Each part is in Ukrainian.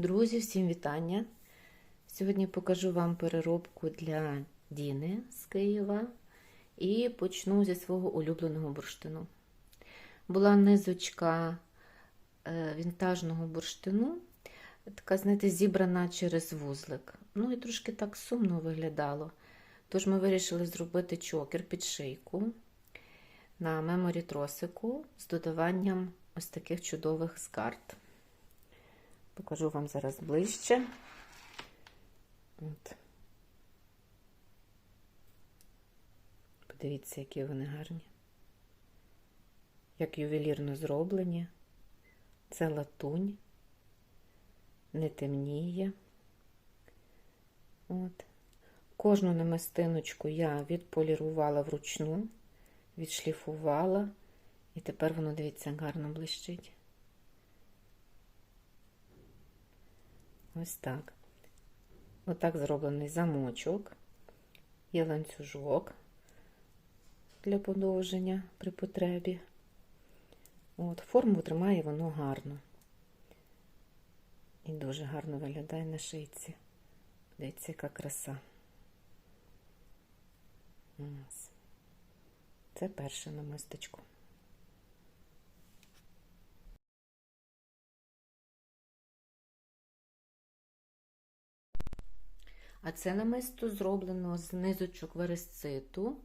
Друзі, всім вітання! Сьогодні покажу вам переробку для Діни з Києва і почну зі свого улюбленого бурштину. Була низочка е, вінтажного бурштину, така, знаєте, зібрана через вузлик. Ну і трошки так сумно виглядало. Тож ми вирішили зробити чокер під шийку на меморі тросику з додаванням ось таких чудових скарт. Покажу вам зараз ближче. От. Подивіться, які вони гарні. Як ювелірно зроблені. Це латунь, не темніє. От. Кожну намистиночку я відполірувала вручну, відшліфувала, і тепер воно, дивіться, гарно блищить. Ось так. Отак зроблений замочок, є ланцюжок для подовження при потребі. От, Форму тримає воно гарно. І дуже гарно виглядає на шийці. Дивіться, яка краса. Це перше намисточко. А це намисто зроблено з низочок вересциту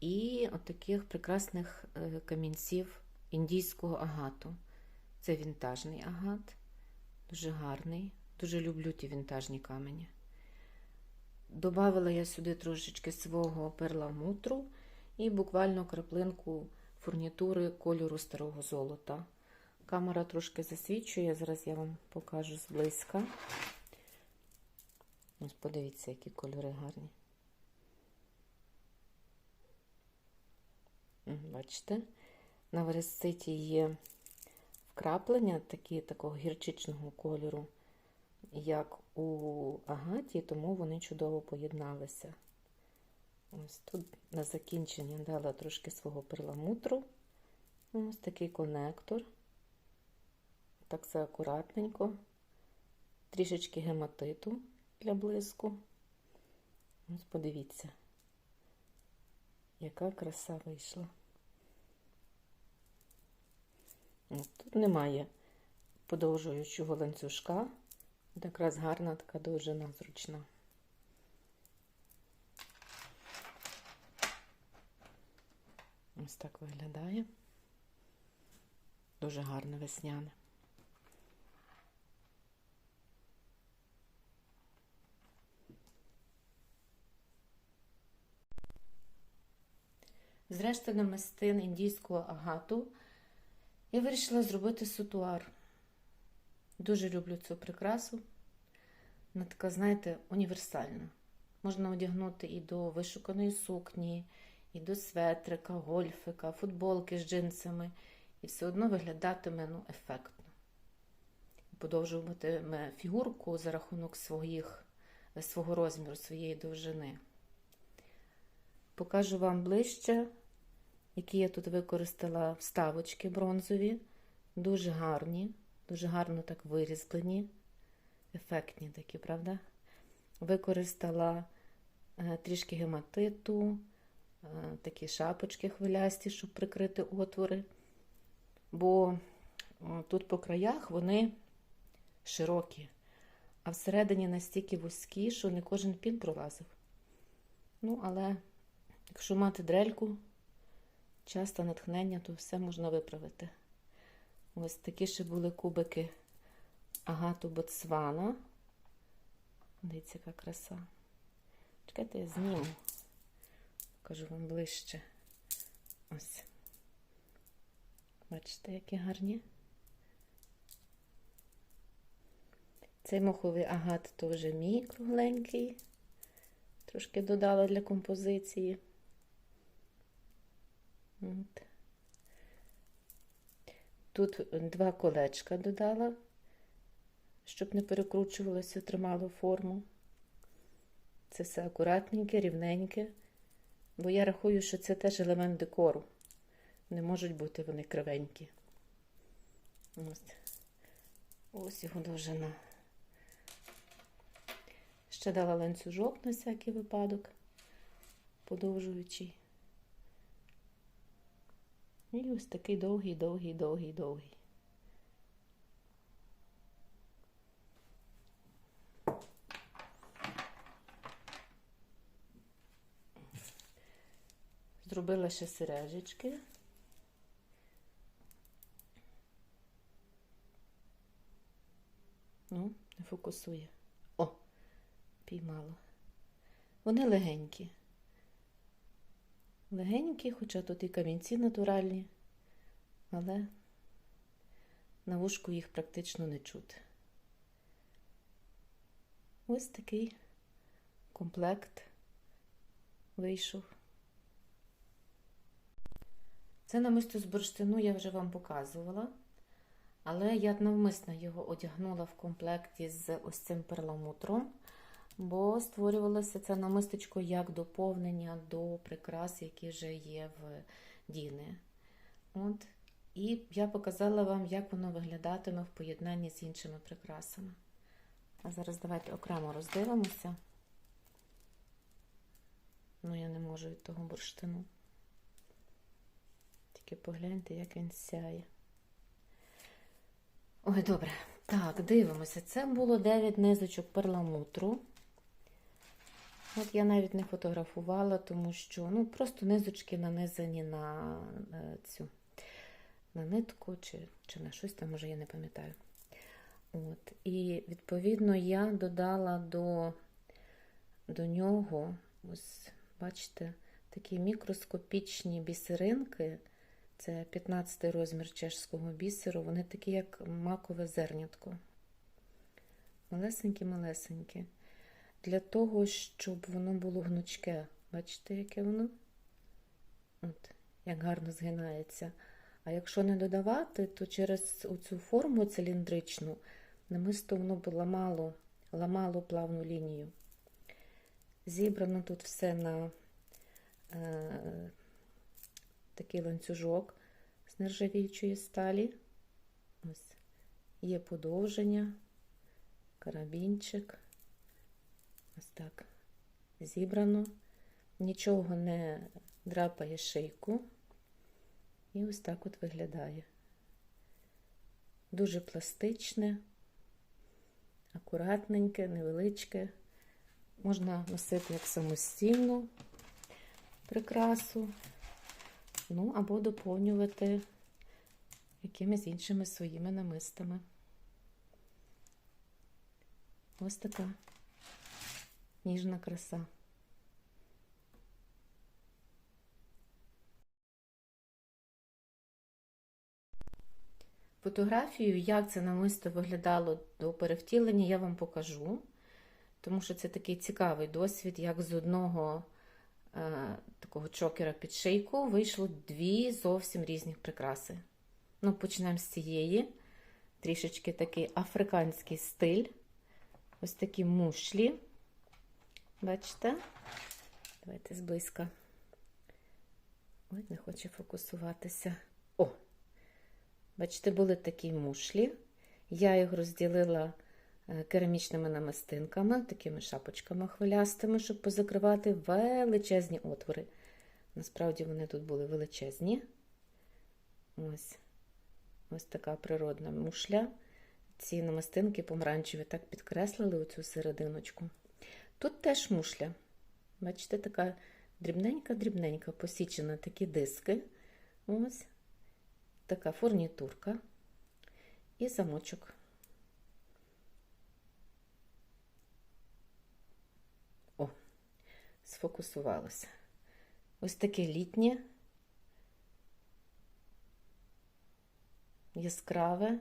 і отаких прекрасних камінців індійського агату. Це вінтажний агат, дуже гарний, дуже люблю ті вінтажні камені. Добавила я сюди трошечки свого перламутру і буквально краплинку фурнітури кольору старого золота. Камера трошки засвічує, зараз я вам покажу зблизька. Ось подивіться, які кольори гарні. Бачите, на вересциті є вкраплення такі, такого гірчичного кольору, як у агаті, тому вони чудово поєдналися. Ось тут на закінчення дала трошки свого перламутру. Ось такий конектор. Так все акуратненько, трішечки гематиту для блиску. Ось подивіться, яка краса вийшла. Тут немає подовжуючого ланцюжка, якраз гарна така довжина зручна. Ось так виглядає. Дуже гарне весняне. Зрешти намистин індійського агату я вирішила зробити сутуар. Дуже люблю цю прикрасу. Вона така, знаєте, універсальна. Можна одягнути і до вишуканої сукні, і до светрика, гольфика, футболки з джинсами. І все одно виглядатиме ну, ефектно. Подовжуватиме фігурку за рахунок своїх, свого розміру, своєї довжини. Покажу вам ближче, які я тут використала вставочки бронзові. Дуже гарні, дуже гарно так вирізблені, ефектні такі, правда? Використала е, трішки гематиту, е, такі шапочки хвилясті, щоб прикрити отвори. Бо тут по краях вони широкі, а всередині настільки вузькі, що не кожен пін пролазив. Ну, але Якщо мати дрельку, часто натхнення, то все можна виправити. Ось такі ще були кубики агату Ботсвана. Дивіться, яка краса. Чекайте, я зніму. Покажу вам ближче. Ось. Бачите, які гарні. Цей моховий агат вже мій кругленький. Трошки додала для композиції. От. Тут два колечка додала, щоб не перекручувалося, тримало форму. Це все акуратненьке, рівненьке, бо я рахую, що це теж елемент декору. Не можуть бути вони кривенькі. Ось, Ось його довжина. Ще дала ланцюжок на всякий випадок, подовжуючий. І ось такий довгий, довгий, довгий, довгий. Зробила ще сережечки. Ну, не фокусує. О, піймало. Вони легенькі. Легенькі, хоча тут і камінці натуральні, але на вушку їх практично не чути. Ось такий комплект вийшов. Це намисто з бурштину я вже вам показувала, але я навмисно його одягнула в комплекті з ось цим перламутром, бо створювалося це намистечко як доповнення до прикрас, які вже є в Діни. От. І я показала вам, як воно виглядатиме в поєднанні з іншими прикрасами. А зараз давайте окремо роздивимося. Ну, я не можу від того бурштину. Тільки погляньте, як він сяє. Ой, добре. Так, дивимося. Це було 9 низочок перламутру. От я навіть не фотографувала, тому що ну, просто низочки нанизані на е, цю на нитку чи, чи на щось там, може, я не пам'ятаю. От. І, відповідно, я додала до, до нього, ось, бачите, такі мікроскопічні бісеринки. Це 15 розмір чешського бісеру. Вони такі, як макове зернятко. Малесенькі-малесенькі. Для того, щоб воно було гнучке. Бачите, яке воно? От, Як гарно згинається. А якщо не додавати, то через цю форму циліндричну намисто воно б ламало, ламало плавну лінію. Зібрано тут все на е, такий ланцюжок з нержавіючої сталі. Ось є подовження, карабінчик. Ось так зібрано, нічого не драпає шийку. І ось так от виглядає. Дуже пластичне, акуратненьке, невеличке. Можна носити як самостійну прикрасу, ну, або доповнювати якимись іншими своїми намистами. Ось така ніжна краса. Фотографію, як це намисто виглядало до перевтілення, я вам покажу, тому що це такий цікавий досвід, як з одного е, такого чокера під шийку вийшло дві зовсім різні прикраси. Ну, Почнемо з цієї. Трішечки такий африканський стиль. Ось такі мушлі. Бачите? Давайте зблизька. Ой, не хоче фокусуватися. О! Бачите, були такі мушлі. Я їх розділила керамічними намистинками, такими шапочками хвилястими, щоб позакривати величезні отвори. Насправді вони тут були величезні. Ось ось така природна мушля. Ці намистинки помаранчеві так підкреслили оцю серединочку. Тут теж мушля. Бачите, така дрібненька-дрібненька, посічена такі диски. Ось така фурнітурка і замочок. О, сфокусувалося. Ось таке літнє, яскраве.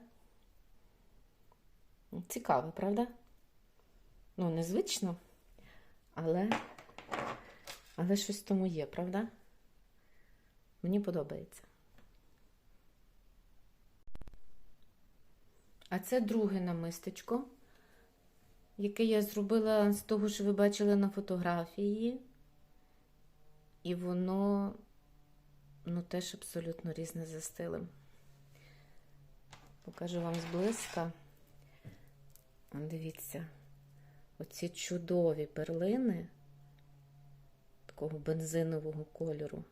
Цікаве, правда? Ну, незвично, але, але щось в тому є, правда? Мені подобається. А це друге намистечко, яке я зробила з того, що ви бачили на фотографії. І воно, ну, теж абсолютно різне за стилем. Покажу вам зблизька. Дивіться, оці чудові перлини такого бензинового кольору.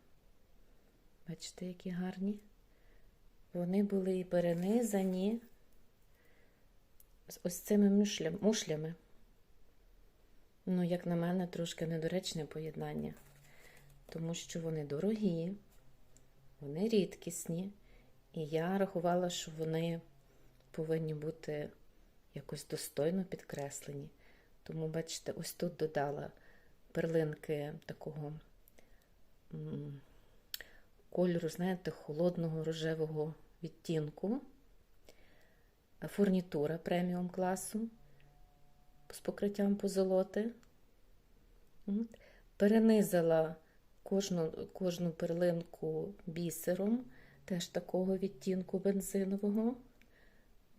Бачите, які гарні? Вони були і перенизані з ось цими мушлями. Ну, як на мене, трошки недоречне поєднання, тому що вони дорогі, вони рідкісні, і я рахувала, що вони повинні бути якось достойно підкреслені. Тому, бачите, ось тут додала перлинки такого кольору, знаєте, холодного рожевого відтінку. Фурнітура преміум класу з покриттям позолоти. От. Перенизала кожну, кожну перлинку бісером, теж такого відтінку бензинового.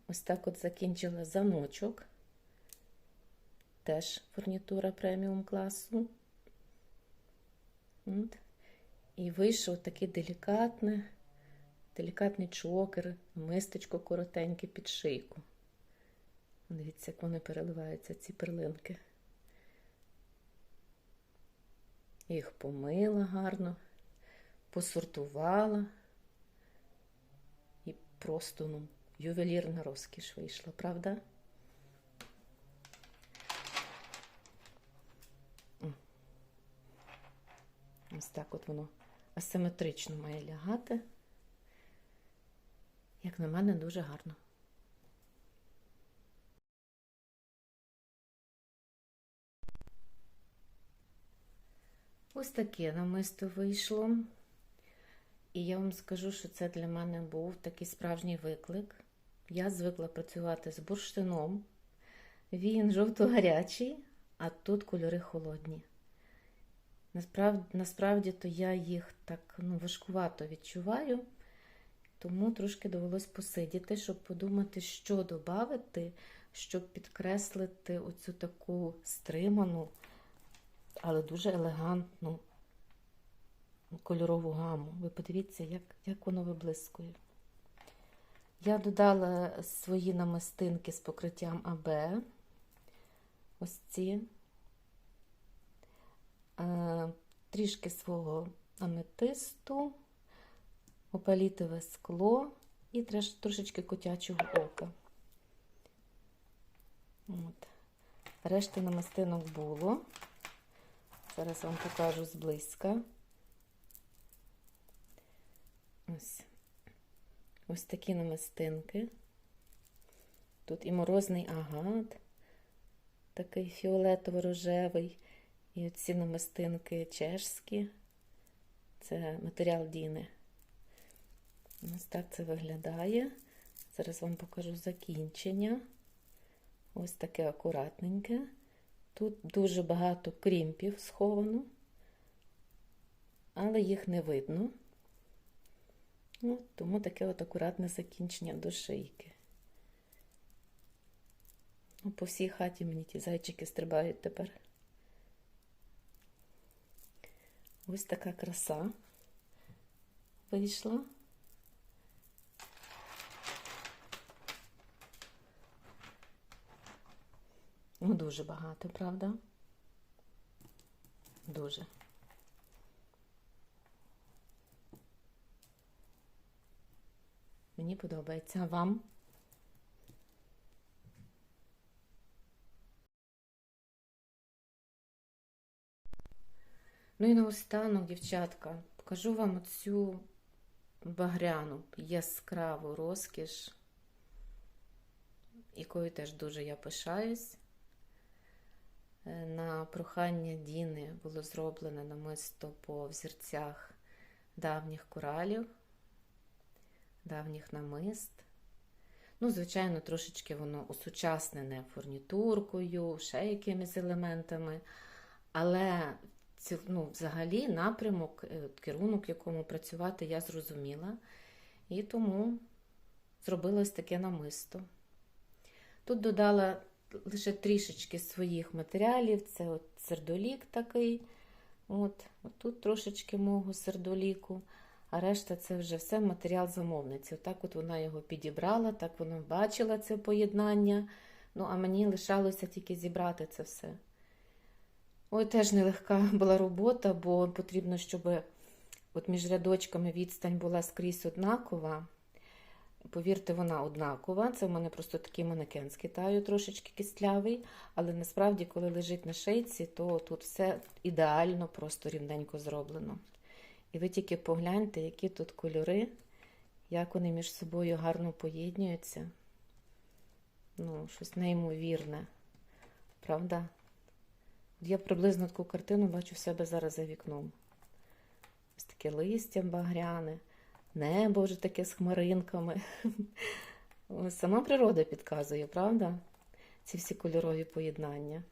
Ось так от закінчила замочок. Теж фурнітура преміум класу. І вийшов такий делікатний, делікатний чокер, мистечко коротеньке під шийку. Дивіться, як вони переливаються, ці перлинки. Їх помила гарно, посортувала. І просто ну, ювелірна розкіш вийшла, правда? Ось так от воно асиметрично має лягати. Як на мене, дуже гарно. Ось таке намисто вийшло. І я вам скажу, що це для мене був такий справжній виклик. Я звикла працювати з бурштином. Він жовто-гарячий, а тут кольори холодні. Насправді, насправді то я їх так ну, важкувато відчуваю, тому трошки довелось посидіти, щоб подумати, що додати, щоб підкреслити оцю таку стриману, але дуже елегантну кольорову гаму. Ви подивіться, як, як воно виблискує. Я додала свої намистинки з покриттям АБ. Ось ці. Е, трішки свого аметисту, опалітове скло і трошечки котячого ока. От. Решти намистинок було. Зараз вам покажу зблизька. Ось ось такі намистинки. Тут і морозний агат, такий фіолетово-рожевий. І оці намистинки чешські. Це матеріал Діни. Ось так це виглядає. Зараз вам покажу закінчення. Ось таке акуратненьке. Тут дуже багато крімпів сховано, але їх не видно. От, тому таке от акуратне закінчення до шийки. По всій хаті мені ті зайчики стрибають тепер. Ось така краса вийшла. Ну, дуже багато, правда? Дуже. Мені подобається. Вам? Ну і наостанок, дівчатка, покажу вам оцю багряну яскраву розкіш, якою теж дуже я пишаюсь. Е, на прохання Діни було зроблене намисто по взірцях давніх коралів, давніх намист. Ну, звичайно, трошечки воно усучаснене фурнітуркою, ще якимись елементами. Але ну, взагалі напрямок, е, керунок, в якому працювати, я зрозуміла. І тому зробила ось таке намисто. Тут додала лише трішечки своїх матеріалів. Це от сердолік такий. От Тут трошечки мого сердоліку, а решта це вже все матеріал замовниці. Отак от вона його підібрала, так вона бачила це поєднання Ну, а мені лишалося тільки зібрати це все. Ой, теж нелегка була робота, бо потрібно, щоб от між рядочками відстань була скрізь однакова. Повірте, вона однакова. Це в мене просто такий манекен з Китаю, трошечки кистлявий. Але насправді, коли лежить на шийці, то тут все ідеально, просто рівненько зроблено. І ви тільки погляньте, які тут кольори, як вони між собою гарно поєднуються. Ну, щось неймовірне. Правда? Я приблизно таку картину бачу в себе зараз за вікном. Ось таке листя багряне, небо вже таке з хмаринками. Сама природа підказує, правда? Ці всі кольорові поєднання.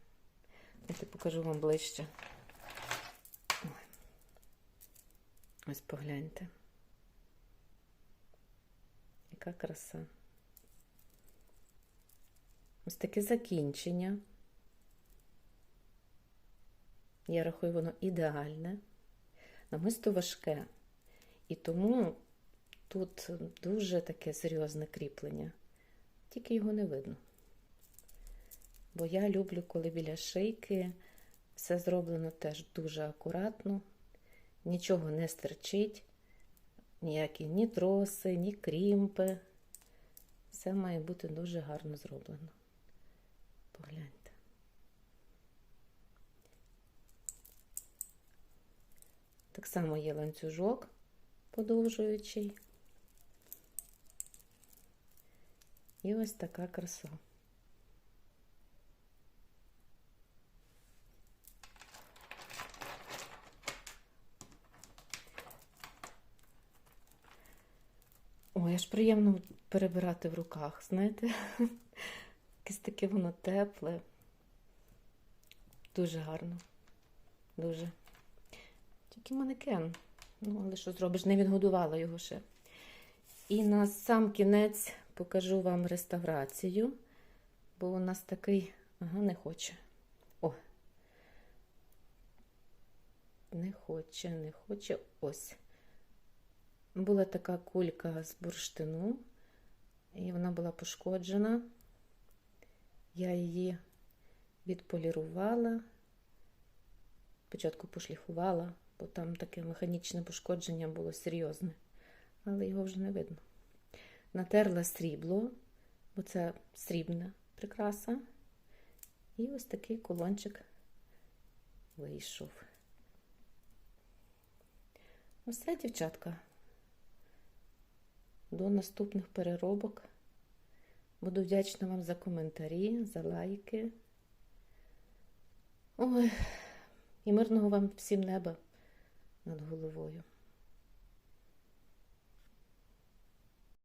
Я покажу вам ближче. Ось погляньте. Яка краса. Ось таке закінчення. Я рахую, воно ідеальне. Намисто важке. І тому тут дуже таке серйозне кріплення. Тільки його не видно. Бо я люблю, коли біля шийки все зроблено теж дуже акуратно, нічого не стерчить, ніякі ні троси, ні крімпи. Все має бути дуже гарно зроблено. Погляньте. Так само є ланцюжок подовжуючий. І ось така краса. Ой, аж приємно перебирати в руках, знаєте? Якесь таке воно тепле. Дуже гарно. Дуже. Тільки манекен. Ну, але що зробиш, не відгодувала його ще. І на сам кінець покажу вам реставрацію, бо у нас такий, ага, не хоче. О! Не хоче, не хоче. Ось. Була така кулька з бурштину, і вона була пошкоджена. Я її відполірувала, спочатку пошліфувала, бо там таке механічне пошкодження було серйозне, але його вже не видно. Натерла срібло, бо це срібна прикраса. І ось такий колончик вийшов. Все, дівчатка. До наступних переробок. Буду вдячна вам за коментарі, за лайки. Ой, і мирного вам всім неба над головою.